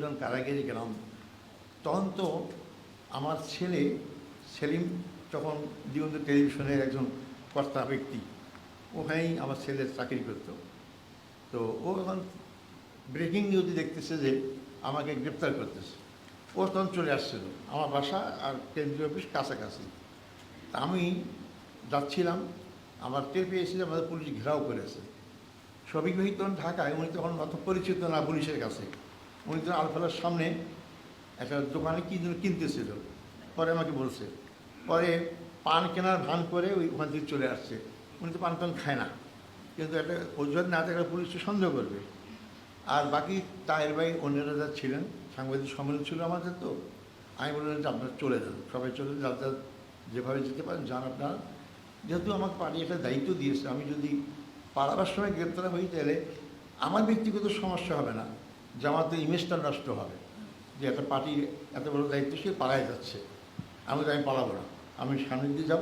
যখন কারাগারে গেলাম তখন তো আমার ছেলে সেলিম তখন দিগন্ত টেলিভিশনের একজন কর্তা ব্যক্তি, ওখানেই আমার ছেলে চাকরি করতো। তো ও এখন ব্রেকিং নিউজে দেখতেছে যে আমাকে গ্রেপ্তার করতেছে। ও তখন চলে আসছিল, আমার বাসা আর কেন্দ্রীয় অফিস কাছাকাছি। আমি যাচ্ছিলাম, আমার টের পেয়েছি যে আমাদের পুলিশ ঘেরাও করেছে। ভাই তখন ঢাকায়, উনি তখন অত পরিচিত না পুলিশের কাছে। উনি তো আলফালার সামনে একটা দোকানে কী যেন কিনতেছিল। পরে আমাকে বলছে, পরে পান কেনার ভান করে ওই ওখান থেকে চলে আসছে। উনি তো পান টান খায় না। কিন্তু একটা অজুহাত না থাকলে পুলিশ তো সন্দেহ করবে। আর বাকি তায়ের ভাই অন্যরা যা ছিলেন, সাংবাদিক সম্মেলন ছিল আমাদের তো, আমি বললাম যে আপনারা চলে যান, সবাই চলে যান যার যেভাবে যেতে পারেন, যান আপনারা। যেহেতু আমাকে পার্টি একটা দায়িত্ব দিয়েছে, আমি যদি পালাবার সময় গ্রেপ্তার হই তাহলে আমার ব্যক্তিগত সমস্যা হবে না। জামাতের ইমেজটা নষ্ট হবে। যে একটা পার্টি এত বড় দায়িত্ব সে পালায় যাচ্ছে। আমি তো আমি পালাবো না। আমি সামনের দিয়ে যাব।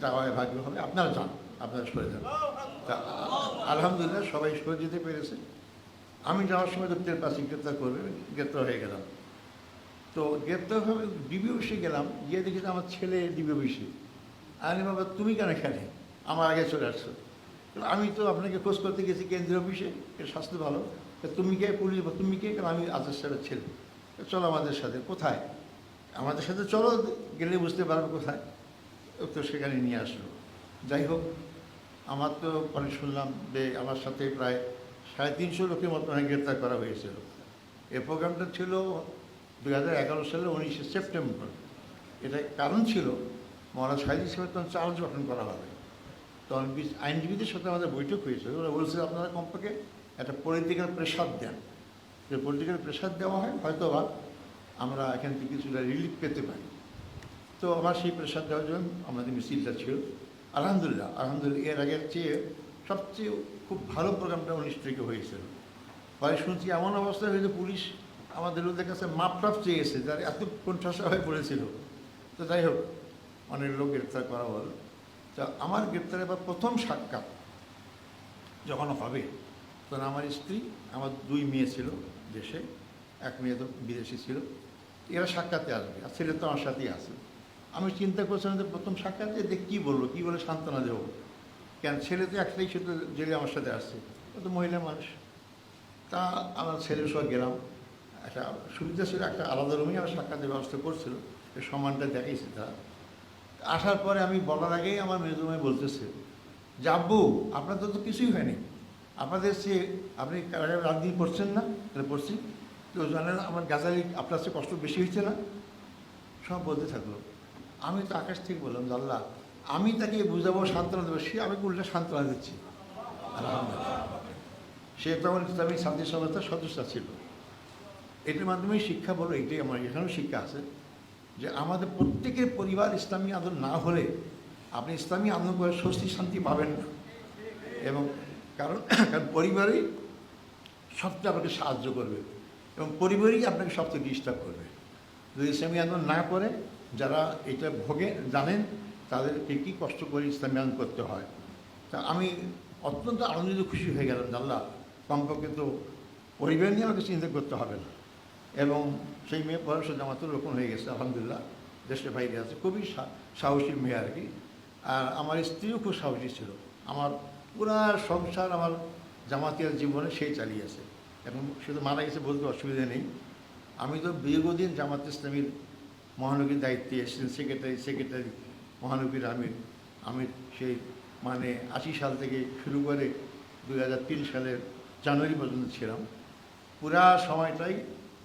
যাওয়ায় ভাগ্য হবে। আপনারা যান। আপনারা সরে যান। আলহামদুলিল্লাহ সবাই সরে যেতে পেরেছে। আমি যাওয়ার সময় তো টের পাচ্ছি গ্রেপ্তার করবে, গ্রেপ্তার হয়ে গেলাম। তো গ্রেপ্তার হয়ে ডিবি অফিসে গেলাম। গিয়ে দেখি আমার ছেলে ডিবি অফিসে। আমি বাবা, তুমি কেন এখানে? আমার আগে চলে আসছো। আমি তো আপনাকে খোঁজ করতে গেছি কেন্দ্রীয় অফিসে। এর স্বাস্থ্য ভালো। তুমি কে পুলিশ তুমি কে আমি আজাদ সাহেবের ছেলে। চলো আমাদের সাথে, কোথায়? আমাদের সাথে চলো, গেলে বুঝতে পারব কোথায়। তো সেখানে নিয়ে আসলো। যাই হোক, আমার তো পরে শুনলাম যে আমার সাথে প্রায় সাড়ে তিনশো লোকের মতো গ্রেপ্তার করা হয়েছিল। এই প্রোগ্রামটা ছিল দু হাজার এগারো সালের উনিশে সেপ্টেম্বর। এটা কারণ ছিল, মহারাজ সাহিদ হিসেবে তখন চার্জ গঠন করা হবে। তখন আইনজীবীদের সাথে আমাদের বৈঠক হয়েছিল। ওরা বলছে আপনারা কমপক্ষে একটা পলিটিক্যাল প্রেশার দেন। যে পলিটিক্যাল প্রেশার দেওয়া হয় হয়তো বা আমরা এখান থেকে কিছুটা রিলিফ পেতে পারি। তো আমার সেই প্রেশার দেওয়ার জন্য আমাদের মিছিলটা ছিল। আলহামদুলিল্লাহ আলহামদুলিল্লাহ, এর আগের চেয়ে সবচেয়ে খুব ভালো প্রোগ্রামটা উনিশ থেকে হয়েছিল। পরে শুনছি এমন অবস্থা হয়েছে, পুলিশ আমাদের লোকদের কাছে মাপ টাপ চেয়েছে, যার এত কণ্ঠাসা হয়ে পড়েছিল। তো যাই হোক, অনেক লোক গ্রেপ্তার করা হলো। তা আমার গ্রেপ্তারের বা প্রথম সাক্ষাৎ যখন হবে তখন আমার স্ত্রী, আমার দুই মেয়ে ছিল দেশে, এক মেয়ে তো বিদেশি ছিল, এরা সাক্ষাতে আসবে, আর ছেলে তো আমার সাথেই আছে। আমি চিন্তা করছিলাম যে প্রথম সাক্ষাতে দেখ কী বলব, কী বলে সান্ত্বনা দেবো? কেন ছেলে তো একটাই তো জেলে আমার সাথে আসছে, ও তো মহিলা মানুষ। তা আমার ছেলের সঙ্গে গেলাম, একটা সুবিধা ছিল, একটা আলাদা রুমে আমার সাক্ষাতের ব্যবস্থা করছিল এই সম্মানটা দেখাইছে তারা। আসার পরে আমি বলার আগেই আমার মেজুমাই বলতেছে যে আব্বু আপনাদের তো কিছুই হয়নি। আপনাদের সে আপনি দিন পড়ছেন না? তাহলে পড়ছি। তো জানেন আমার গাজালি আপনার সে কষ্ট বেশি হয়েছে না? সব বলতে থাকল। আমি তো আকাশ থেকে বললাম আল্লাহ আমি তাকে বুঝাবো, সান্ত্বনা দেবো। সে আমি উল্টা সান্ত্বনা দিচ্ছি। সে তখন ইসলামী শান্তি সংস্থার সদস্য ছিল। এটার মাধ্যমে শিক্ষা বলো, এটাই আমার, এখানেও শিক্ষা আছে। যে আমাদের প্রত্যেকের পরিবার ইসলামী আন্দোলন না হলে আপনি ইসলামী আন্দোলন করে স্বস্তি শান্তি পাবেন না। এবং কারণ কারণ পরিবারই সবচেয়ে আপনাকে সাহায্য করবে এবং পরিবারই আপনাকে সবচেয়ে ডিস্টার্ব করবে। যদি ইসলামী আন্দোলন না করে, যারা এটা ভোগে, জানেন তাদেরকে কী কষ্ট করে ইসলামী আন্দোলন করতে হয়। তা আমি অত্যন্ত আনন্দিত, খুশি হয়ে গেলাম জানলা কমপক্ষে তো পরিবার নিয়ে আমাকে চিন্তা করতে হবে না। এবং সেই মেয়ে পড়াশো জামাতের রোপণ হয়ে গেছে, আলহামদুলিল্লাহ, দেশের বাইরে আছে। খুবই সাহসী মেয়ে আর কি। আর আমার স্ত্রীও খুব সাহসী ছিল। আমার পুরা সংসার আমার জামাতিয়ার জীবনে সেই চালিয়েছে। এখন শুধু মারা গেছে বলতে অসুবিধা নেই। আমি তো দীর্ঘদিন জামাত ইসলামীর মহানগরীর দায়িত্বে এসেছিলেন সেক্রেটারি সেক্রেটারি মহানগরীর আমির আমি সেই মানে আশি সাল থেকে শুরু করে দুই হাজার তিন সালের জানুয়ারি পর্যন্ত ছিলাম। পুরা সময়টাই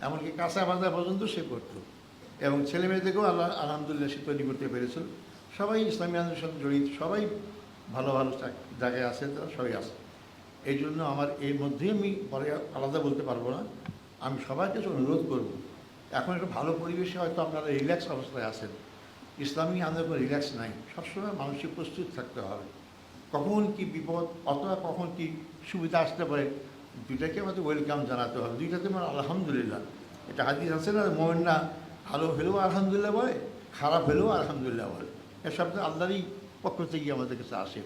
এমনকি কাঁচা বাঁধা পর্যন্ত সে করতো। এবং ছেলে মেয়েদেরকেও আল্লাহ আলহামদুলিল্লাহ সে তৈরি করতে পেরেছিল। সবাই ইসলামী আন্দোলনের সাথে জড়িত, সবাই ভালো ভালো জায়গায় আছে, তারা সবাই আছে। এই জন্য আমার এর মধ্যেই আমি পরে আলাদা বলতে পারব না। আমি সবার কাছে অনুরোধ করব, এখন একটা ভালো পরিবেশে হয়তো আপনারা রিল্যাক্স অবস্থায় আছেন। ইসলামী আন্দোলন রিল্যাক্স নাই। সবসময় মানসিক প্রস্তুত থাকতে হবে। কখন কি বিপদ, অথবা কখন কি সুবিধা আসতে পারে, দুইটাকে আমাদের ওয়েলকাম জানাতে হবে। দুইটাতে মানে আলহামদুলিল্লাহ। এটা হাদিস আছে না মোমেন ভালো হলেও আলহামদুলিল্লাহ বলে, খারাপ হলেও আলহামদুলিল্লাহ বলে। এসব তো আল্লাহরই পক্ষ থেকে আমাদের কাছে আসে।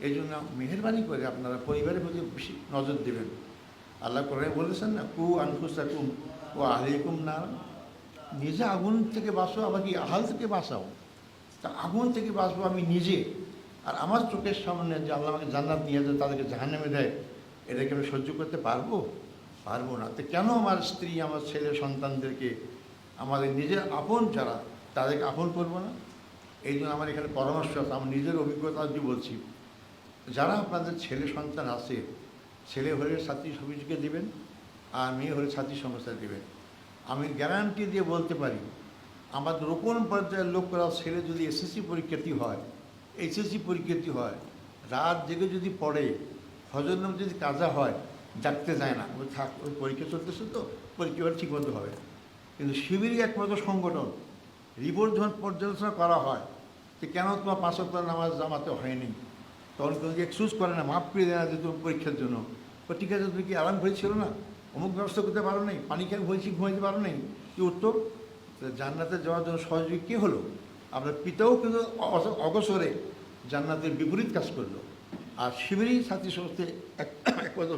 এই জন্য মেহরবানি করে আপনারা পরিবারের প্রতি বেশি নজর দেবেন। আল্লাহ করে বলেছেন না, কু আনফুসা কুম ও আলাইকুম না নিজে আগুন থেকে বাঁচো আবার কি আহাল থেকে বাঁচাও? তা আগুন থেকে বাঁচবো আমি নিজে। আর আমার চোখের সামনে যে আল্লাহ আমাকে জান্নাত নিয়ে যায় তাদেরকে জাহান্নামে দেয় এটাকে আমি সহ্য করতে পারব? পারব না। তো কেন আমার স্ত্রী, আমার ছেলে, সন্তানদেরকে, আমাদের নিজের আপন যারা, তাদেরকে আপন করব না? এই জন্য আমার এখানে পরামর্শ আছে আমার নিজের অভিজ্ঞতা দিয়ে বলছি। যারা আপনাদের ছেলে সন্তান আছে, ছেলে হলে ছাত্রী সমিতিকে দেবেন, আর মেয়ে হলে ছাত্রী সংস্থা দেবেন। আমি গ্যারান্টি দিয়ে বলতে পারি, আমাদের রোপণ পর্যায়ের লোকরা ছেলে যদি এসএসসি পরীক্ষার্থী হয় এইচএসসি পরীক্ষার্থী হয়, রাত জেগে যদি পড়ে ফজর নাম যদি কাজা হয় ডাকতে যায় না। ওই থাক, ওই পরীক্ষা চলতেছে তো, পরীক্ষা ঠিক মতো হবে। কিন্তু শিবিরই একমাত্র সংগঠন, রিপোর্ট যখন পর্যালোচনা করা হয় যে কেন তোমার পাঁচ সপ্তাহ নামাজ জামাতে হয়নি, তখন কেউ এক্সকিউজ করে না, মাফ করে দেয় না যে তুমি পরীক্ষার জন্য। তো ঠিক আছে, তুমি কি আরাম হয়েছিল না? অমুক ব্যবস্থা করতে পারো নাই, পানি খেয়ে হয়েছি ঘুমাইতে পারো নাই। কি উত্তর? জান্নাতে যাওয়ার জন্য সহযোগী কে হলো? আপনার পিতাও কিন্তু অগসরে জান্নাতের বিপরীত কাজ করল। আর শিবিরই ছাত্রী সংস্থা এক একমাত্র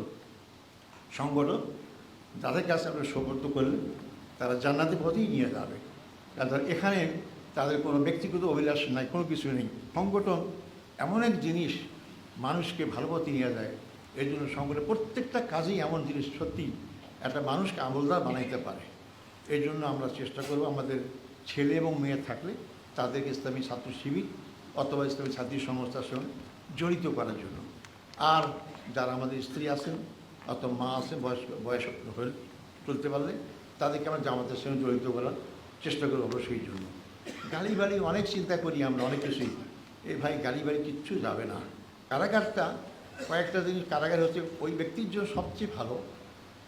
সংগঠন যাদের কাছে আমরা সৌগত করলে তারা জান্নাতের পথেই নিয়ে যাবে। কারণ এখানে তাদের কোনো ব্যক্তিগত অভিলাষ নাই, কোনো কিছু নেই। সংগঠন এমন এক জিনিস মানুষকে ভালো পথে নিয়ে যায় এই জন্য সংগঠন প্রত্যেকটা কাজেই এমন জিনিস সত্যি একটা মানুষকে আমলদার বানাইতে পারে। এই জন্য আমরা চেষ্টা করব আমাদের ছেলে এবং মেয়ে থাকলে তাদেরকে ইসলামী ছাত্র শিবির অথবা ইসলামী ছাত্রী সংস্থার সঙ্গে জড়িত করার জন্য। আর যারা আমাদের স্ত্রী আছেন অথবা মা আছেন বয়স বয়স হয়ে চলতে পারলে তাদেরকে আমরা জামাতের সঙ্গে জড়িত করার চেষ্টা করব অবশ্যই জন্য। গাড়ি বাড়ি অনেক চিন্তা করি আমরা, অনেক কিছুই এই ভাই গালি বাড়ি কিচ্ছু যাবে না। কারাগারটা কয়েকটা জিনিস কারাগার হচ্ছে, ওই ব্যক্তির জন্য সবচেয়ে ভালো,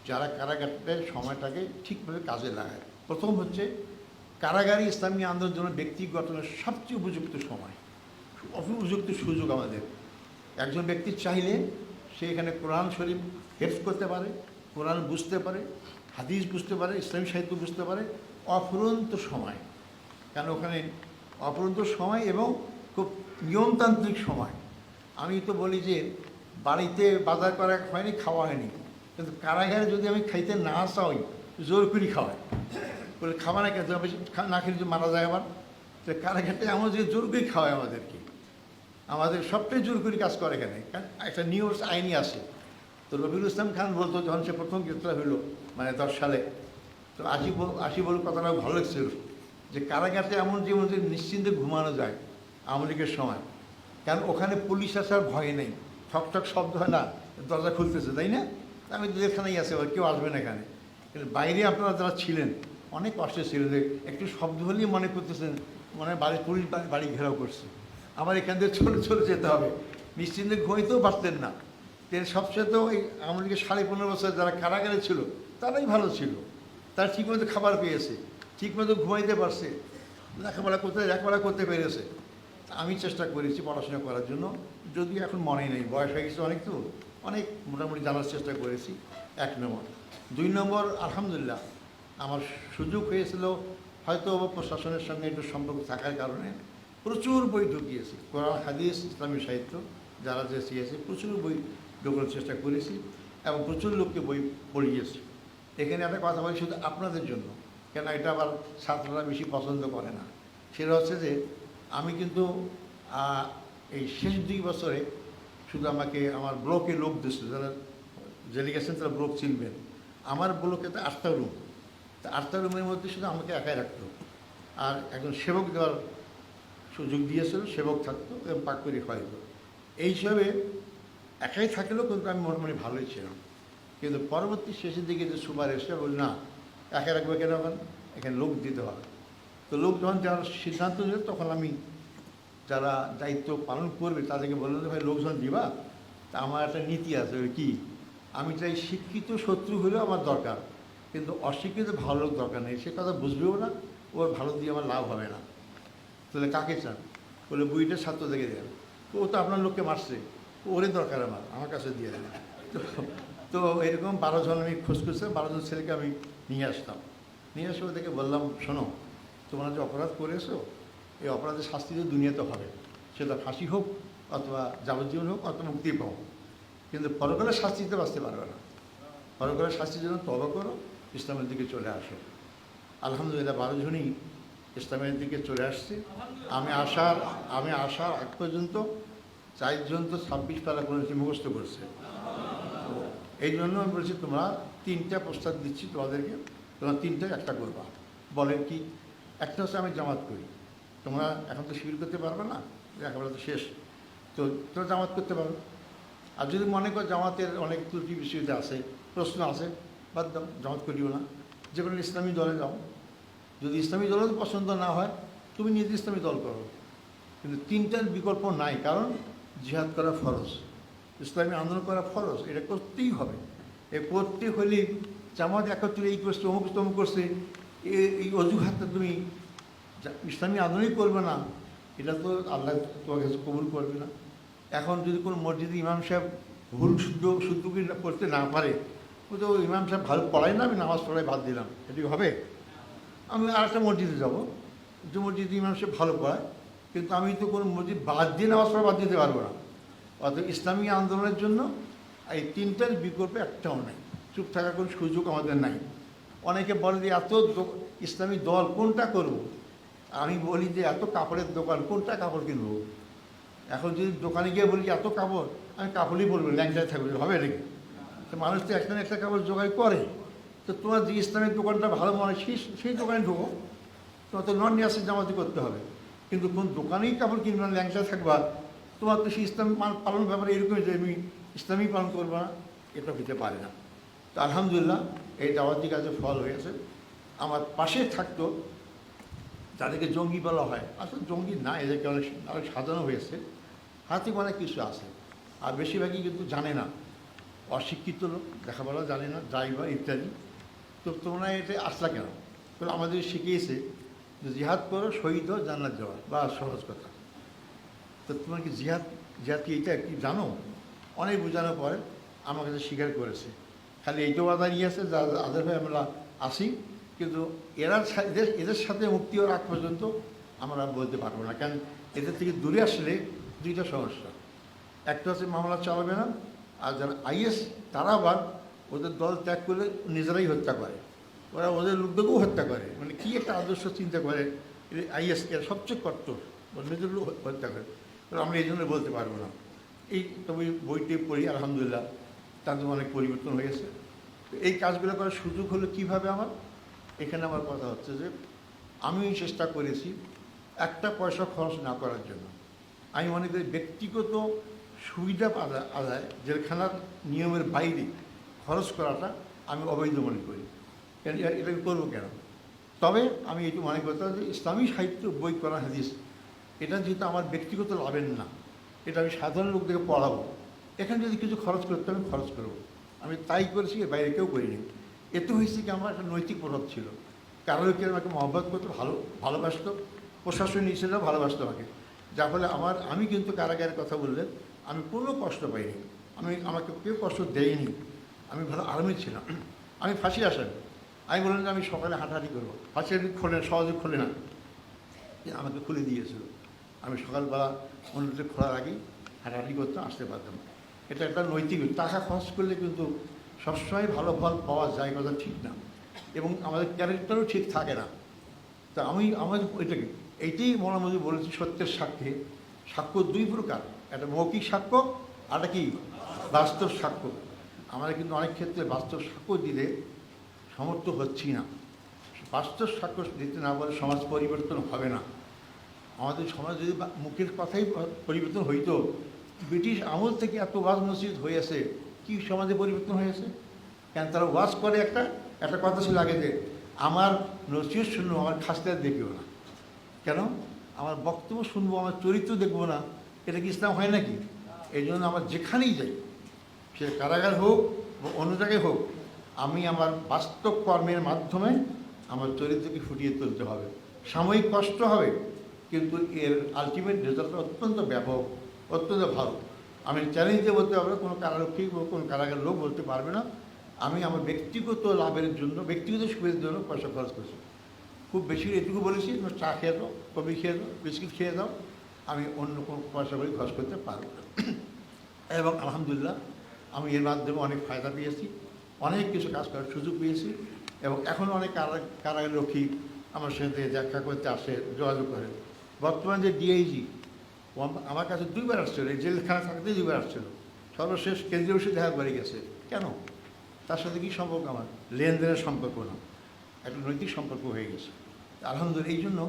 যারা কারাগারের সময়টাকে ঠিকভাবে কাজে লাগায়। প্রথম হচ্ছে, কারাগারে ইসলামী আন্দোলনের জন্য ব্যক্তি গঠনের সবচেয়ে উপযুক্ত সময়। উপযুক্ত সুযোগ আমাদের। একজন ব্যক্তি চাইলে সে এখানে কোরআন শরীফ হেফ করতে পারে, কোরআন বুঝতে পারে, হাদিস বুঝতে পারে, ইসলামী সাহিত্য বুঝতে পারে, অফুরন্ত সময়। কারণ ওখানে অফুরন্ত সময় এবং খুব নিয়মতান্ত্রিক সময়। আমি তো বলি যে, বাড়িতে বাজার করা হয়নি, খাওয়া হয়নি। কিন্তু কারাগারে যদি আমি খাইতে না চাই জোর করে খাওয়াই। বলে খাওয়া না হবে না খেলে যদি মারা যায় আবার। তো কারাগারটা এমন যে জোর করে খাওয়ায় আমাদেরকে। আমাদের সবটাই জোর করে কাজ করে এখানে। একটা নিউজ আইনি আছে। তো রবিউল ইসলাম খান বলতো, যখন সে প্রথম গ্রেপ্তার হইল মানে দশ সালে, তো আশি বল আশি বল কথাটা ভালো লাগছিল। যে কারাগারটা এমন যে নিশ্চিন্তে ঘুমানো যায় আমলিকের সময়। কারণ ওখানে পুলিশ আসার ভয় নেই। ঠক ঠক শব্দ হয় না, দরজা খুলতেছে, তাই না? আমি তো এখানেই আছে কেউ আসবে না এখানে। কিন্তু বাইরে আপনারা যারা ছিলেন, অনেক কষ্টে ছিলেন, যে একটু শব্দ হলেই মনে করতেছেন মানে বাড়ির পুলিশ বাড়ি- ঘেরাও করছে। আবার এখান থেকে চলে চলে যেতে হবে। নিশ্চিন্তে ঘুমাইতেও পারতেন না। সবচেয়ে তো ওই লীগের সাড়ে পনেরো বছর যারা কারাগারে ছিল, তারাই ভালো ছিল। তারা ঠিকমতো খাবার পেয়েছে। ঠিকমতো ঘুমাইতে পারছে। লেখাপড়া করতে লেখাপড়া করতে পেরেছে। আমি চেষ্টা করেছি পড়াশোনা করার জন্য। যদিও এখন মনে নেই, বয়স হয়ে গেছে অনেক তো। অনেক মোটামুটি জানার চেষ্টা করেছি, এক নম্বর। দুই নম্বর, আলহামদুলিল্লাহ, আমার সুযোগ হয়েছিল হয়তো প্রশাসনের সঙ্গে একটু সম্পর্ক থাকার কারণে প্রচুর বই ঢুকিয়েছি। কোরআন, হাদিস, ইসলামী সাহিত্য যারা যে শিখেছে প্রচুর বই ঢোকানোর চেষ্টা করেছি এবং প্রচুর লোককে বই পড়িয়েছি। এখানে একটা কথা বলি, শুধু আপনাদের জন্য। কেন এটা আবার ছাত্ররা বেশি পছন্দ করে না। সেটা হচ্ছে যে, আমি কিন্তু এই শেষ দুই বছরে শুধু আমাকে, আমার ব্লকে লোক দিচ্ছে যারা ডেলিগেশন তারা ব্লক চিনবেন। আমার ব্লকে তো আটটা রুম তা আটটা রুমের মধ্যে শুধু আমাকে একাই রাখতো। আর একজন সেবক দেওয়ার সুযোগ দিয়েছিল, সেবক থাকতো এবং পাক করে খাওয়াইতো। এই হিসাবে একাই থাকলেও কিন্তু আমি মোটামুটি ভালোই ছিলাম। কিন্তু পরবর্তী শেষের দিকে যে সুপার এসে বলি না একা রাখবে কেন এখন এখানে লোক দিতে হবে। তো লোক যখন যারা সিদ্ধান্ত নিল, তখন আমি যারা দায়িত্ব পালন করবে, তাদেরকে বললাম যে, ভাই, লোকজন দিবা? তা আমার একটা নীতি আছে, ওই কী? আমি চাই শিক্ষিত শত্রু হলেও আমার দরকার, কিন্তু অশিক্ষিত ভালো লোক দরকার নেই। সে কথা বুঝবেও না ওর ভালো দিয়ে আমার লাভ হবে না। তাহলে কাকে চান? বলে বুইটা ছাত্র থেকে দেন। ও তো আপনার লোককে মারছে। ওরে দরকার আমার আমার কাছে দিয়ে দেন। তো তো এরকম বারো জন আমি খোঁজ করছিলাম, বারো জন ছেলেকে আমি নিয়ে আসতাম। নিয়ে এসে ওদেরকে বললাম, শোনো, তোমরা যে অপরাধ করেছ এই অপরাধের শাস্তি তো দুনিয়াতে হবে। সেটা ফাঁসি হোক অথবা যাবজ্জীবন হোক অথবা মুক্তি পাও। কিন্তু পরকালের শাস্তিতে বাঁচতে পারবে না। পরকালের শাস্তির জন্য তবা করো, ইসলামের দিকে চলে আসো। আলহামদুলিল্লাহ, বারো জনই ইসলামের দিকে চলে আসছে। আমি আসার আমি আসার আগ পর্যন্ত চারজন তো ছাব্বিশ পারা করেছে মুখস্থ করছে। এই জন্য আমি বলছি, তোমরা তিনটা প্রস্তাব দিচ্ছি তোমাদেরকে, তোমরা তিনটা একটা করবা। বলেন কি, একটা হচ্ছে আমি জামাত করি। তোমরা এখন তো শিবির করতে পারবে না, একেবারে তো শেষ। তো তোমরা জামাত করতে পারো। আর যদি মনে করো জামাতের অনেক ত্রুটি বিষয়তে আছে, প্রশ্ন আছে, বাদ দাও, জামাত করিও না। যে কোনো ইসলামী দলে যাও। যদি ইসলামী দলের পছন্দ না হয়, তুমি নিজে ইসলামী দল করো। কিন্তু তিনটার বিকল্প নাই, কারণ জিহাদ করা ফরজ। ইসলামী আন্দোলন করা ফরজ, এটা করতেই হবে। এ করতে হলে জামাত একত্রে এই করছে অমুক তমুক করছে এই অজুহাতটা তুমি ইসলামী আন্দোলনই করবে না। এটা তো আল্লাহ তোমার কাছে কবুল করবে না। এখন যদি কোনো মসজিদে ইমাম সাহেব ভুল, শুদ্ধ শুদ্ধ কি করতে না পারে, ও তো ইমাম সাহেব ভালো পড়ায় না, আমি নামাজ পড়াই বাদ দিলাম। এটি হবে? আমি আর একটা মসজিদে যাব, যে মসজিদে ইমাম সাহেব ভালো পড়ায়, কিন্তু আমি তো কোনো মসজিদ বাদ দিয়ে নামাজ পড়া বাদ দিতে পারব না। অর্থাৎ ইসলামী আন্দোলনের জন্য এই তিনটার বিকল্প একটাও নাই। চুপ থাকার কোনো সুযোগ আমাদের নাই। অনেকে বলে যে এত ইসলামী দল কোনটা করব? আমি বলি যে এত কাপড়ের দোকান, কোনটা কাপড় কিনবো? এখন যদি দোকানে গিয়ে বলি এত কাপড়, আমি কাপড়ই বলব ল্যাংটায় থাকবে, হবে নাকি? তো মানুষ তো একটা একটা কাপড় জোগাড় করে। তো তোমার যে ইসলামের দোকানটা ভালো মনে হয়, সেই সেই দোকানে ঢুকো। তোমার তো নন নিয়াসের জামাতি করতে হবে। কিন্তু কোন দোকানেই কাপড় কিনবে না ল্যাংটা থাকবা। তোমার তো সেই ইসলাম পালন ব্যাপারে এরকমই যে আমি ইসলামী পালন করব না, এটা হতে পারে না। তো আলহামদুলিল্লাহ, এই দাওয়াতি কাজে ফল হয়েছে। আমার পাশে থাকতো, যাদেরকে জঙ্গি বলা হয়, আসলে জঙ্গি না, এদেরকে অনেক অনেক সাজানো হয়েছে। হাতে অনেক কিছু আছে। আর বেশিরভাগই কিন্তু জানে না। অশিক্ষিত লোক, লেখাপড়া জানে না ড্রাইভার ইত্যাদি। তো তোমরা এটা আসলা কেন? তো আমাদের শিখিয়েছে যে জিহাদ করো শহীদ জান্নাত যাওয়া বা সহজ কথা। তো তোমার কি জিহাদ জিহাদ কি এটা কি জানো? অনেক বোঝানোর পরে আমার কাছে স্বীকার করেছে। খালি এইটাও নিয়ে আসে, যা আদার ভাই আমরা আসি, কিন্তু এরা এদের এদের সাথে মুক্তি হওয়ার আগ পর্যন্ত আমরা বলতে পারব না। কারণ এদের থেকে দূরে আসলে দুইটা সমস্যা। একটা হচ্ছে মামলা চালাবে না, আর যারা আইএস, তারা আবার ওদের দল ত্যাগ করলে নিজেরাই হত্যা করে। ওরা ওদের লোকদেরকেও হত্যা করে। মানে কী একটা আদর্শ চিন্তা করে আইএস এর সবচেয়ে কট্টর নিজের লোক হত্যা করে। আমরা এই জন্য বলতে পারব না। এই তবে বইটি পড়ি, আলহামদুলিল্লাহ তাদের অনেক পরিবর্তন হয়েছে এই কাজগুলো করার সুযোগ হলো কীভাবে আমার? এখানে আমার কথা হচ্ছে যে আমি চেষ্টা করেছি একটা পয়সা খরচ না করার জন্য। আমি মনে করি ব্যক্তিগত সুবিধা আদায়, জেলখানার নিয়মের বাইরে খরচ করাটা আমি অবৈধ মনে করি। এটাকে করব কেন? তবে আমি এটি মনে করতাম যে ইসলামী সাহিত্য বই করা হাদিস, এটা যেহেতু আমার ব্যক্তিগত লাভের না এটা আমি সাধারণ লোকদেরকে পড়াবো। এখানে যদি কিছু খরচ করতে আমি খরচ করব। আমি তাই করেছি বাইরে কেউ করিনি। এতে হয়েছে কি, আমার একটা নৈতিক প্রভাব ছিল। কারও লোকে আমাকে মহব্বত করতো ভালো, ভালোবাসতো, প্রশাসন হিসেবেও ভালোবাসতো আমাকে। যার ফলে আমার, আমি কিন্তু কারাগারের কথা বললে আমি কোনো কষ্ট পাইনি। আমি, আমাকে কেউ কষ্ট দেয়নি। আমি ভালো আরামে ছিলাম। আমি ফাঁসি আসামি আমি বললাম যে আমি সকালে হাঁটাহাঁটি করব। ফাঁসি খোলে, সহজে খোলে না। আমাকে খুলে দিয়েছিল। আমি সকালবেলা অন্যদের খোলার আগেই হাঁটাহাঁটি করতে আসতে পারতাম এটা একটা নৈতিক টাকা খরচ করলে কিন্তু সবসময় ভালো ফল পাওয়া যায় কথা ঠিক না এবং আমাদের ক্যারেক্টারও ঠিক থাকে না। তা আমি, আমার ওইটাকে এইটাই মনামজি বলেছি সত্যের সাক্ষী। সাক্ষ্য দুই প্রকার। একটা মৌখিক সাক্ষ্য, আর কি? বাস্তব সাক্ষ্য। আমরা কিন্তু অনেক ক্ষেত্রে বাস্তব সাক্ষ্য দিলে সমর্থ হচ্ছি না। বাস্তব সাক্ষ্য দিতে না পারলে সমাজ পরিবর্তন হবে না। আমাদের সমাজ যদি মুখের কথাই পরিবর্তন হইতো, ব্রিটিশ আমল থেকে এত ওয়াজ মসজিদ হয়েছে কি সমাজে পরিবর্তন হয়েছে কেন তারা ওয়াজ করে একটা? একটা কথা ছিল আগে যে, আমার নসিহত শুনব, আমার খাসতে দেখিও না। কেন? আমার বক্তব্য শুনব, আমার চরিত্র দেখব না। এটা কি ইসলাম হয় নাকি? এই জন্য আমার যেখানেই যাই, সে কারাগার হোক বা অন্য জায়গায় হোক, আমি আমার বাস্তব কর্মের মাধ্যমে আমার চরিত্রকে ফুটিয়ে তুলতে হবে। সাময়িক কষ্ট হবে কিন্তু এর আলটিমেট রেজাল্ট অত্যন্ত ব্যাপক, অত্যন্ত ভালো। আমি চ্যালেঞ্জে বলতে পারব কোনো কারারক্ষী কোনো কারাগার লোক বলতে পারবে না। আমি আমার ব্যক্তিগত লাভের জন্য, ব্যক্তিগত সুবিধার জন্য পয়সা খরচ করছি। খুব বেশি এটুকু বলেছি চা খেয়ে দাও কবি খেয়ে দাও বিস্কিট খেয়ে দাও আমি অন্য কোনো পয়সা করে খরচ করতে পারব না। এবং আলহামদুলিল্লাহ, আমি এর মাধ্যমে অনেক ফায়দা পেয়েছি, অনেক কিছু কাজ করার সুযোগ পেয়েছি। এবং এখন অনেক কারা, কারারক্ষী আমার সাথে দেখা করতে আসে, যোগাযোগ করে। বর্তমান যে ডিআইজি আমার কাছে দুইবার আসছিল, এই জেলখানা থাকতে দুইবার আসছিল। সর্বশেষ কেন্দ্রীয় ওষুধ দেখা করে গেছে। কেন? তার সাথে কী সম্পর্ক আমার? লেনদেনের সম্পর্ক না। একটা নৈতিক সম্পর্ক হয়ে গেছে। আলহামদুলিল্লাহ, এই জন্য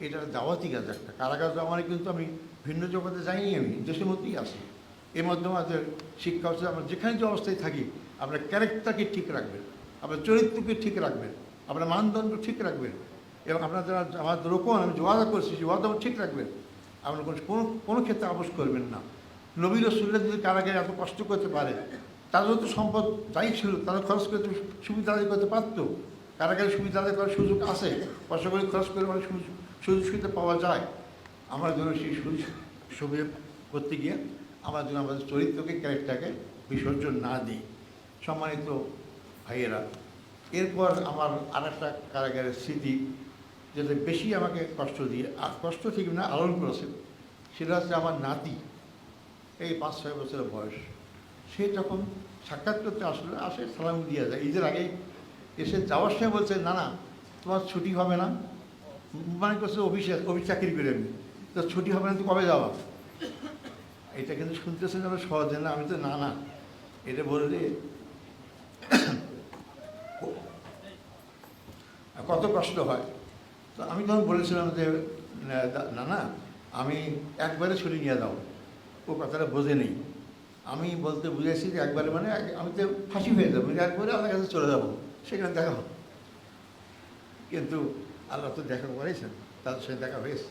এটা দাওয়াতি কাজ একটা। কারাগার মানে কিন্তু আমি ভিন্ন জগতে যাইনি আমি, দেশের মধ্যেই আছি। এর মাধ্যমে আমাদের শিক্ষা হচ্ছে, আমরা যেখানে যে অবস্থায় থাকি আপনার ক্যারেক্টারকে ঠিক রাখবেন আপনার চরিত্রকে ঠিক রাখবেন আপনার মানদণ্ড ঠিক রাখবেন। এবং আপনার যারা আমার রোপণ আমি যোগাযোগ করছি যোগাযোগ ঠিক রাখবেন। আপনার কোনো কোনো ক্ষেত্রে আপোষ করবেন না। নবী রসুল্লাহ যদি কারাগারে এত কষ্ট করতে পারে তাদেরও তো সম্পদ যাই ছিল তারা খরচ করতে সুবিধা আদায় করতে পারতো। কারাগারে সুবিধা আদায় করার সুযোগ আছে। পয়সা করে খরচ করে মানে সুযোগ সুবিধা পাওয়া যায়। আমার জন্য সেই সুযোগ সুবিধা করতে গিয়ে আমার জন্য আমাদের চরিত্রকে, ক্যারেক্টারকে বিসর্জন না দিই। সম্মানিত ভাইয়েরা, এরপর আমার আর একটা কারাগারের স্মৃতি যেটা বেশি আমাকে কষ্ট দিয়ে, আর কষ্ট ঠিক না আলোড়ন করেছিল, সেটা হচ্ছে আমার নাতি। এই পাঁচ, ছয় বছরের বয়স। সে যখন সাক্ষাৎ করতে আসলে, আসে সালাম দিয়ে যায়। ঈদের আগে এসে যাওয়ার সময় বলছে, না না, তোমার ছুটি হবে না। মানে করছে অফিসে, অফিস চাকরি করে আমি। তো ছুটি হবে না তো কবে যাওয়া এটা কিন্তু শুনতেছে যেন সহজে না, আমি তো না না। এটা বললে কত কষ্ট হয়। তো আমি তখন বলেছিলাম যে, না না আমি একবারে ছুটি নিয়ে দাও। ও কথাটা বোঝে নেই। আমি বলতে বুঝেছি যে, একবারে মানে আমি তো ফাঁসি হয়ে যাব। একবারে আপনার কাছে চলে যাব। সেখানে দেখা হবে। কিন্তু আল্লাহ তো দেখা করেছেন তাদের সাথে দেখা হয়েছে।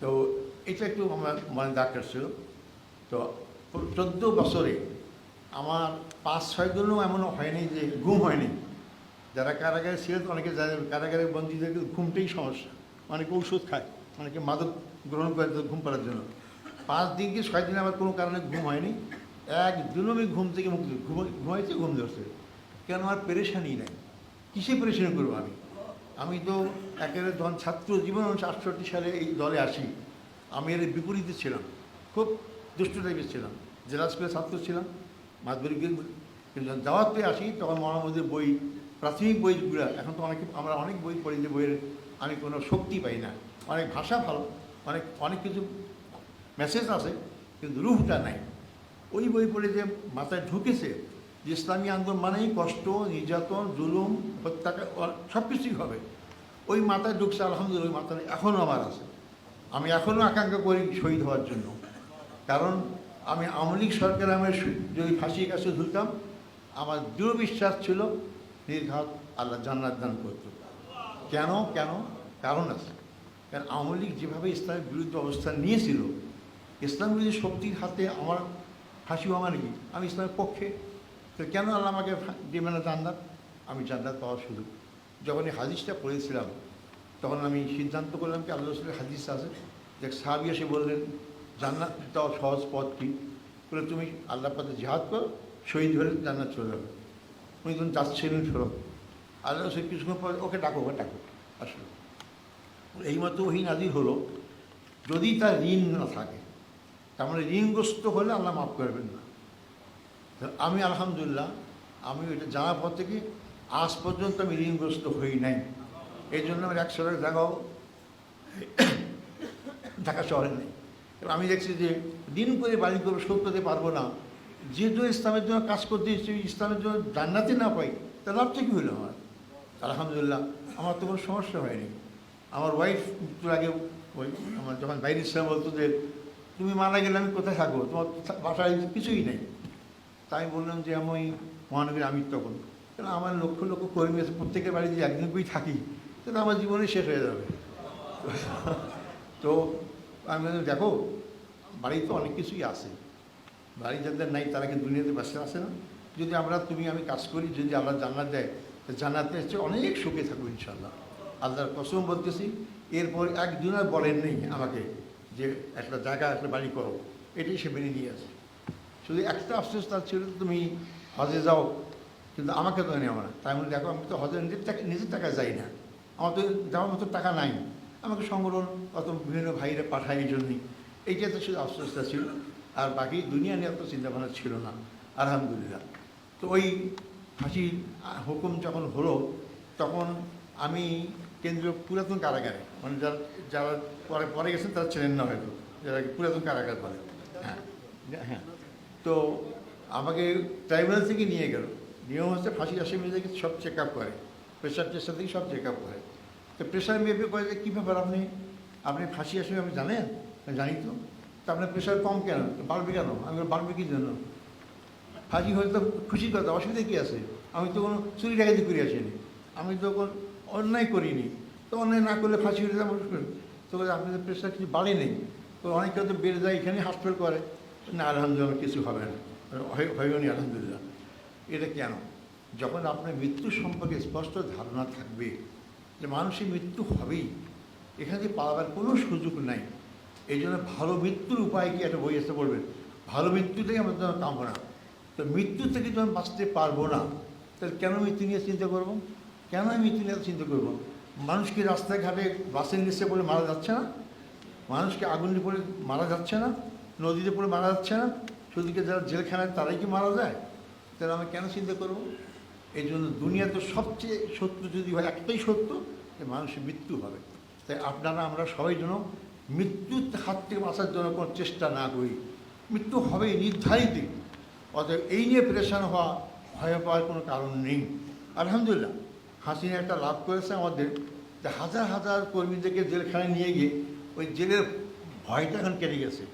তো এটা একটু আমার মনে দাগ ছিল। তো চোদ্দ বছরে আমার পাঁচ, ছয় দিনও এমন হয়নি যে গুম হয়নি। যারা কারাগারে ছিলেন, অনেকে জানেন কারাগারের বন্দীদের ঘুমটাই সমস্যা। অনেকে ঔষধ খায়, অনেকে মাদক গ্রহণ করে ঘুম পাড়ার জন্য। পাঁচ দিন কি ছয় দিন আমার কোনো কারণে ঘুম হয়নি? একদিনও আমি ঘুম থেকে মুক্তি ঘুম ঘুমাইছে ঘুম ধরছে কেন আমার পেরেশানি নাই? কিসে পেরেশানি করব আমি? আমি তো একেবারে যখন ছাত্র জীবন আটষট্টি সালে এই দলে আসি। আমি এর বিপরীতে ছিলাম, খুব দুষ্ট টাইপের ছিলাম। জেলা স্কুলের ছাত্র ছিলাম, মাধ্যমিক কিন্তু যখন দাওয়াতে আসি, তখন মহামদের বই প্রাথমিক বইগুলো, এখন তো অনেক, আমরা অনেক বই পড়ি যে বইয়ের, আমি কোনো শক্তি পাই না। অনেক ভাষা ভালো, অনেক অনেক কিছু মেসেজ আছে, কিন্তু রুহটা নাই। ওই বই পড়ে যে মাথায় ঢুকেছে যে ইসলামী আন্দোলন মানেই কষ্ট, নির্যাতন, জুলুম হত্যাকার সব কিছুই হবে। ওই মাথায় ঢুকছে, আলহামদুলিল্লাহ, ওই মাথায় এখনও আমার আছে। আমি এখনও আকাঙ্ক্ষা করি শহীদ হওয়ার জন্য। কারণ আমি আওয়ামী লীগ সরকার আমার যদি ফাঁসির কাছে ঝুলতাম আমার দৃঢ় বিশ্বাস ছিল নির্ঘাত আল্লাহ জান্নাত দান করত। কেন? কেন? কারণ আছে। কারণ আওয়ামী লীগ যেভাবে ইসলামের বিরুদ্ধে অবস্থান নিয়েছিল, ইসলাম বিরোধী শক্তির হাতে আমার ফাঁসি হওয়া মানে কি আমি ইসলামের পক্ষে, তো কেন আল্লাহ আমাকে দেবে না জান্নাত? আমি জান্নাত পাওয়ার সুযোগ। যখন এই হাদিসটা পড়েছিলাম, তখন আমি সিদ্ধান্ত করলাম কি, আল্লাহ রসুলের হাদিস আছে, যে সাহাবি এসে বললেন, জান্নাত দেওয়া সহজ পথ কি? বলে, তুমি আল্লাহ পথে জিহাদ করো, শহীদ হলে জান্নাত চলে যাবে। উনি তখন যাচ্ছিলেন ফেরত। আল্লাহ রসুল কিছুক্ষণ পরে ওকে ডাকো ওকে ডাকো, আসলে। এই মতো ওই নাজির হলো। যদি তার ঋণ না থাকে, তার মানে ঋণগ্রস্ত হলে আল্লাহ মাফ করবেন না। আমি আলহামদুলিল্লাহ, আমি এটা জানার পর থেকে আজ পর্যন্ত আমি ঋণগ্রস্ত হই নাই। এই জন্য আমার একশো টাকা জায়গাও ঢাকা শহরে নেই। আমি দেখছি যে দিন করে বাড়ি করে শোধ করতে পারব না। যেহেতু ইসলামের জন্য কাজ করতে ইসলামের জন্য জান্নাতে না পাই তা লাভটা কী হলো আমার। আলহামদুলিল্লাহ, আমার তো কোনো সমস্যা হয়নি। আমার ওয়াইফ মৃত্যুর আগে ওই আমার যখন বাইরে ইসলাম বলতো যে, তুমি মারা গেলে আমি কোথায় থাকব? তোমার বাসায় কিছুই নেই। তাই আমি বললাম যে, আমি মহানবীর আমি তখন। কেন আমার লক্ষ লক্ষ কর্মী আছে, প্রত্যেকের বাড়িতে একদিন করেই থাকি, তাহলে আমার জীবনে শেষ হয়ে যাবে। তো আমি দেখো, বাড়িতে অনেক কিছুই আছে। বাড়ি যাদের নাই, তারা কি দুনিয়াতে বাসে আসে না? যদি আমরা, তুমি, আমি কাজ করি, যদি আল্লাহ জান্নাত দেয় তো জান্নাতে হচ্ছে অনেক সুখে থাকব ইনশাল্লাহ আল্লাহর কসম বলতেছি, এরপর একদিন আর বলেন নেই আমাকে যে একটা জায়গা, একটা বাড়ি করো। এটাই সে মেনে নিয়ে আসে শুধু একটা আফসোস তার ছিল তুমি হজে যাও, কিন্তু আমাকে তো নেওয়া না। তাই বলে দেখো, আমি তো হজে নিজের টাকা নিজের টাকা যাই না। আমার তো যাওয়ার মতো টাকা নাই। আমাকে সংগঠন অত বিভিন্ন ভাইরা পাঠায় এই জন্যই। এইটা তো শুধু আফসোসটা ছিল। আর বাকি দুনিয়া নিয়ে অত চিন্তাভাবনা ছিল না, আলহামদুলিল্লাহ। তো ওই ফাঁসির হুকুম যখন হলো, তখন আমি কেন্দ্রীয় পুরাতন কারাগারে মানে যারা যারা পরে পরে গেছেন তারা চেনেন না হয়তো, যারা পুরাতন কারাগার বলে। হ্যাঁ হ্যাঁ। তো আমাকে ট্রাইব্যুনাল থেকে নিয়ে গেল। নিয়ম হচ্ছে ফাঁসি আসামিদেরকে সব চেক আপ করে প্রেশার টেস্টার থেকে সব চেক আপ করে। তো প্রেশার মেপে করে যে, কী ব্যাপার আপনি? আপনি ফাঁসি আসামি, আপনি জানেন? জানি তো। তা আপনার প্রেশার কম কেন? বাড়বে কেন? আমি বাড়বে কি জন্য? ফাঁসি হলে তো খুশির কথা, অসুবিধা কী আছে? আমি তো কোনো চুরি ডাকাতি করে আসিনি। আমি তো কোনো অন্যায় করিনি। তো অন্যায় না করলে ফাঁসি হলে যাব তো আপনাদের প্রেশার কিছু বাড়ে নেই। তো অনেকে তো বেড়ে যায়, এখানে হসপিটাল করে। না, আলহামদুলিল্লাহ, কিছু হবে না। হয়- হয়ও নি, আলহামদুলিল্লাহ। এটা কেন? যখন আপনার মৃত্যু সম্পর্কে স্পষ্ট ধারণা থাকবে যে মানুষের মৃত্যু হবেই, এখানে পালাবার কোনো সুযোগ নাই। এই জন্য ভালো মৃত্যুর উপায় কি একটা বই আসতে বলবেন ভালো মৃত্যুটাই আমাদের জন্য কামনা তো মৃত্যু থেকে যখন বাঁচতে পারব না, তাহলে কেন মৃত্যু নিয়ে চিন্তা করব? কেন আমি মৃত্যু নিয়ে চিন্তা করব? মানুষকে রাস্তাঘাটে বাসের নিচে পড়ে মারা যাচ্ছে না? মানুষকে আগুনে পড়ে মারা যাচ্ছে না? নদীতে পড়ে মারা যাচ্ছে না? শুধুকে যারা জেলখানায় তারাই কি মারা যায়? তাহলে আমি কেন চিন্তা করব? এই জন্য দুনিয়াতে সবচেয়ে সত্য যদি হয়, একটাই সত্য, যে মানুষের মৃত্যু হবে। তাই আপনারা, আমরা সবাই যেন মৃত্যুর হাত থেকে বাঁচার জন্য কোনো চেষ্টা না করি। মৃত্যু হবেই নির্ধারিত। অতএব এই নিয়ে প্রেশান হওয়া, ভয় পাওয়ার কোনো কারণ নেই। আলহামদুলিল্লাহ, হাসিনা একটা লাভ করেছে আমাদের যে হাজার হাজার কর্মীদেরকে জেলখানায় নিয়ে গিয়ে ওই জেলের ভয়টা এখন কেটে গেছে।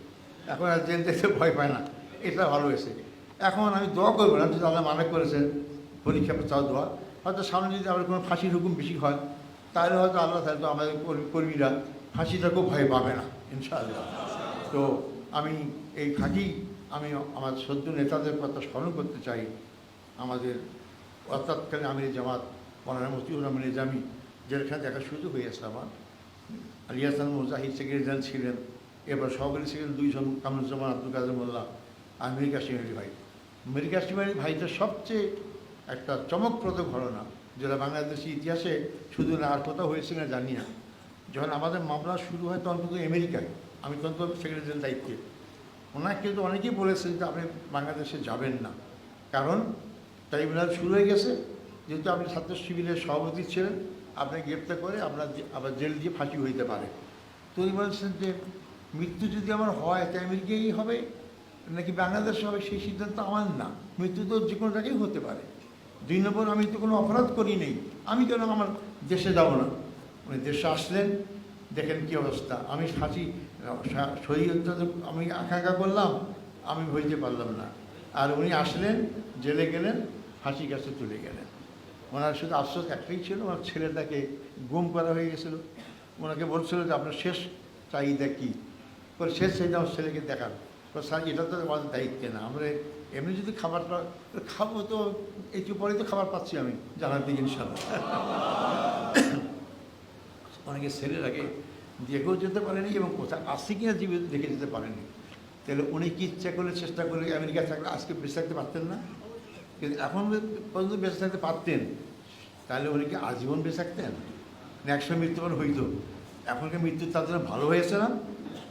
এখন আর জেল যেতে ভয় পায় না। এটা ভালো হয়েছে। এখন আমি দোয়া করব না যদি আল্লাহ মানা করেছেন, পরীক্ষা চাও দোয়া। হয়তো সামনে যদি আমার কোনো ফাঁসির হুকুম বেশি হয়, তাহলে হয়তো আল্লাহ তাহলে আমাদের কর্মী- কর্মীরা ফাঁসিটাকেও ভয় পাবে না, ইনশাআল্লাহ। তো আমি এই ফাঁকি আমি আমার সদ্য নেতাদের কথা স্মরণ করতে চাই। আমাদের অর্থাৎকালীন আমির জামাত মৌলানা মতিউর রহমান নিজামি জেলখানে দেখার সুযোগ হয়েছে আমার। আলিয়াসান মুজাহিদ সেক্রেটারি ছিলেন এবার সহকারী ছিলেন দুইজন কামরুজ্জামান আব্দুল কাদের মোল্লা, আর মীর কাশিম আলী ভাই। মীর কাশিম আলী ভাইটা সবচেয়ে একটা চমকপ্রদ ঘটনা, যেটা বাংলাদেশি ইতিহাসে শুধু না আর কোথাও হয়েছে না জানি না। যখন আমাদের মামলা শুরু হয়, তখন কিন্তু আমেরিকায়। আমি তখন তো সেক্রেটারির দায়িত্বে। ওনাকে কিন্তু অনেকেই বলেছেন যে আপনি বাংলাদেশে যাবেন না। কারণ ট্রাইব্যুনাল শুরু হয়ে গেছে। যেহেতু আপনি ছাত্র শিবিরের সভাপতি ছিলেন, আপনাকে গ্রেপ্তার করে আপনার আবার জেল দিয়ে ফাঁসি হইতে পারে। তো উনি বলছেন যে, মৃত্যু যদি আমার হয় তো আমেরিকাই হবে, নাকি বাংলাদেশে হবে, সেই সিদ্ধান্ত আমার না। মৃত্যু তো যে কোনো জায়গায় হতে পারে। দুই নম্বর, আমি তো কোনো অপরাধ করি নেই। আমি কেন আমার দেশে যাব না? উনি দেশে আসলেন, দেখেন কি অবস্থা। আমি ফাঁসি শরীরটা আমি আকাঙ্ক্ষা করলাম, আমি হইতে পারলাম না। আর উনি আসলেন, জেলে গেলেন ফাঁসি কাছে তুলে গেলেন। ওনার শুধু আফসোস একটাই ছিল, ওনার ছেলেটাকে গুম করা হয়ে গেছিল। ওনাকে বলছিল যে, আপনার শেষ চাহিদা কী? পরে শেষ চাহিদা আমার ছেলেকে দেখান স্যার, এটা তো আমাদের দায়িত্বে না। আমরা এমনি যদি খাবারটা খাব তো, একটু পরে তো খাবার পাচ্ছি আমি জানার দিকে ইনশাল্লাহ অনেকে ছেলের আগে দেখেও যেতে পারেনি এবং কোথায় আসছে কিনা জীবিত দেখে যেতে পারেনি। তাহলে উনি কি ইচ্ছা করলে চেষ্টা করলে আমেরিকা থাকলে আজকে বেঁচে থাকতে পারতেন না? কিন্তু এখন পর্যন্ত বেঁচে থাকতে পারতেন। তাহলে উনি কি আজীবন বেঁচে থাকতেন? না একসময় মৃত্যুবরণ হইতো এখনকার মৃত্যু তার জন্য ভালো হয়েছে না?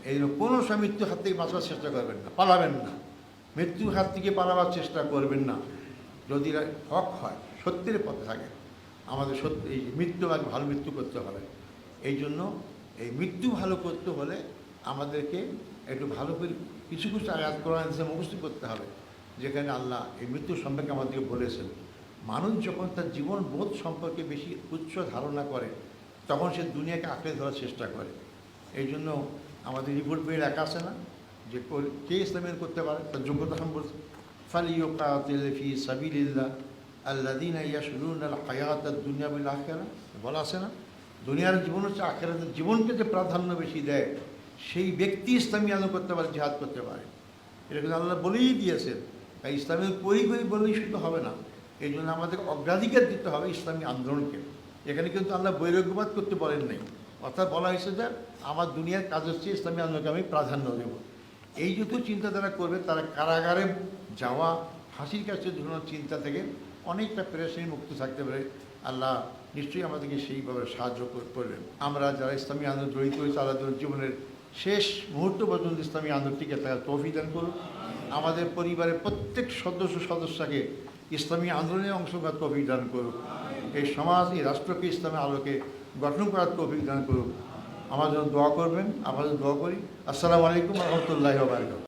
এই জন্য কোনো সময় মৃত্যুর হাত থেকে বাঁচবার চেষ্টা করবেন না, পালাবেন না। মৃত্যুর হাত থেকে পালাবার চেষ্টা করবেন না। যদি হক হয়, সত্যের পথে থাকে, আমাদের সত্যি এই মৃত্যু ভালো মৃত্যু করতে হবে। এই জন্য এই মৃত্যু ভালো করতে হলে আমাদেরকে একটু ভালো করে কিছু কিছু আয়াত কোরআন মুখস্থ করতে হবে, যেখানে আল্লাহ এই মৃত্যু সম্পর্কে আমাদেরকে বলেছেন। মানুষ যখন তার জীবন বোধ সম্পর্কে বেশি উচ্চ ধারণা করে, তখন সে দুনিয়াকে আঁকড়ে ধরার চেষ্টা করে। এই জন্য আমাদের রিপোর্ট বইয়ের একা আছে না, যে কে ইসলামের করতে পারে? তার যোগ্যতা সম্পর্কে। ফালিও কাতিল ফি সাবিলিল্লাহ আল্লাদিন ইয়াসলুন আল হায়াত দুনিয়া বলে বিল আখেরা বলা আছে না? দুনিয়ার জীবন হচ্ছে আখেরাতের জীবনকে যে প্রাধান্য বেশি দেয়, সেই ব্যক্তি ইসলামী আলো করতে পারে, জিহাদ করতে পারে। এটা কিন্তু আল্লাহ বলেই দিয়েছেন, তাই ইসলামের পরিকরি বললেই শুধু হবে না। এই জন্য আমাদের অগ্রাধিকার দিতে হবে ইসলামী আন্দোলনকে। এখানে কিন্তু আল্লাহ বৈরাগ্যবাদ করতে বলেন নাই। অর্থাৎ বলা হয়েছে যে, আমার দুনিয়ার কাজ হচ্ছে ইসলামী আন্দোলনকে আমি প্রাধান্য দেব। এই যত চিন্তা তারা করবে, তারা কারাগারে যাওয়া ফাঁসির কাছে ঝুলানোর চিন্তা থেকে অনেকটা পেরেশানি মুক্ত থাকতে পারে। আল্লাহ নিশ্চয়ই আমাদেরকে সেইভাবে সাহায্য কর- করবেন। আমরা যারা ইসলামী আন্দোলন জড়িত হয়েছে আল্লাহ জীবনের শেষ মুহূর্ত পর্যন্ত ইসলামী আন্দোলনটিকে তারা তৌফিক দান করুন আমাদের পরিবারের প্রত্যেক সদস্য সদস্যকে ইসলামী আন্দোলনে অংশগ্রহণ তৌফিক দান করুক। এই সমাজ, এই রাষ্ট্রকে ইসলামের আলোকে গঠন করার তৌফিক দান করুক। আমার জন্য দোয়া করবেন আমার জন্য দোয়া করি। আসসালামু আলাইকুম রহমতুল্লাহ বারকাত